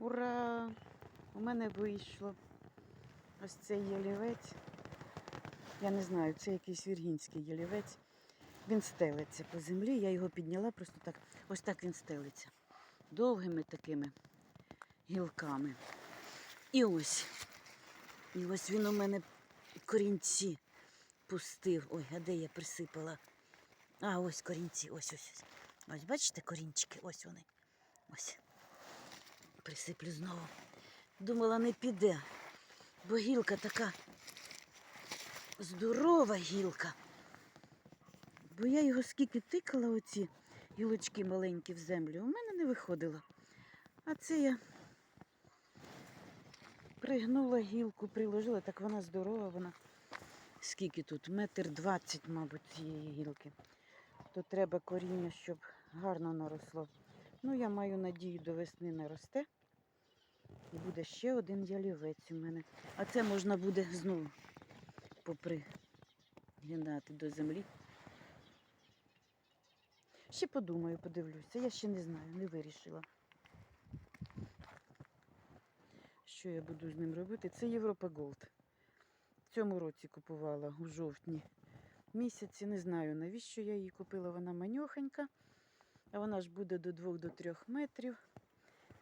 Ура! У мене вийшло ось цей ялівець. Я не знаю, це якийсь віргінський ялівець. Він стелиться по землі, я його підняла просто так. Ось так він стелиться. Довгими такими гілками. І ось. І ось він у мене корінці пустив. Ой, а де я присипала? А, ось корінці, ось ось. Ось, бачите корінчики? Ось вони. Ось. Присиплю знову. Думала, не піде, бо гілка така здорова гілка. Бо я його скільки тикала, оці гілочки маленькі в землю, у мене не виходило. А це я пригнула гілку, приложила, так вона здорова, вона скільки тут? Метр двадцять, мабуть, цієї гілки. То треба коріння, щоб гарно наросло. Ну, я маю надію, до весни наросте. І буде ще один ялівець у мене. А це можна буде знову попригинати до землі. Ще подумаю, подивлюся. Я ще не знаю, не вирішила. Що я буду з ним робити? Це Європа Голд. В цьому році купувала у жовтні місяці. Не знаю, навіщо я її купила. Вона маньохенька. А вона ж буде до 2-3 метрів.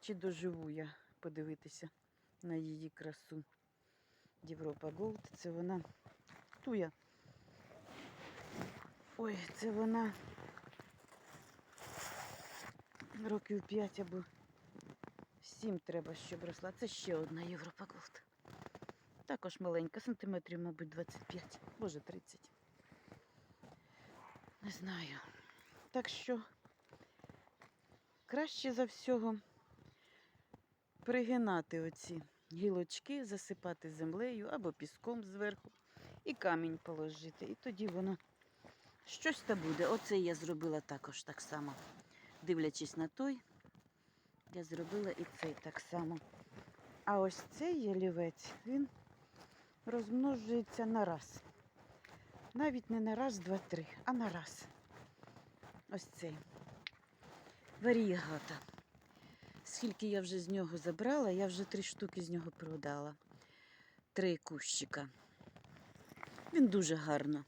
Чи доживу я подивитися на її красу. Європа Голд. Це вона туя. Ой, це вона років 5 або 7 треба, щоб росла. Це ще одна Європа Голд. Також маленька, сантиметрів, мабуть, 25, може 30. Не знаю. Так що краще за всього пригинати оці гілочки, засипати землею або піском зверху і камінь положити. І тоді воно щось та буде. Оце я зробила також так само. Дивлячись на той, я зробила і цей так само. А ось цей ялівець, він розмножується на раз. Навіть не на раз, два, три, а на раз. Ось цей. Варієгата. Скільки я вже з нього забрала, я вже три штуки з нього продала. Три кущика. Він дуже гарно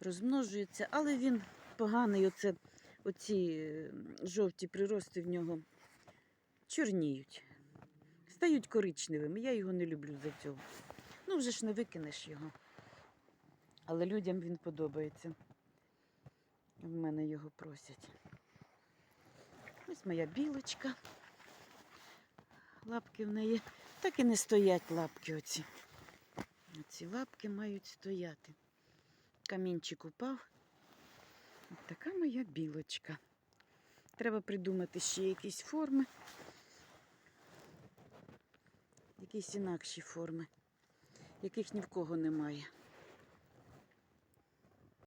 розмножується, але він поганий. Оце, оці жовті прирости в нього чорніють. Стають коричневими. Я його не люблю за цього. Ну, вже ж не викинеш його. Але людям він подобається. В мене його просять. Ось моя білочка. Лапки в неї так і не стоять лапки оці. Оці лапки мають стояти. Камінчик упав. От така моя білочка. Треба придумати ще якісь форми. Якісь інакші форми, яких ні в кого немає.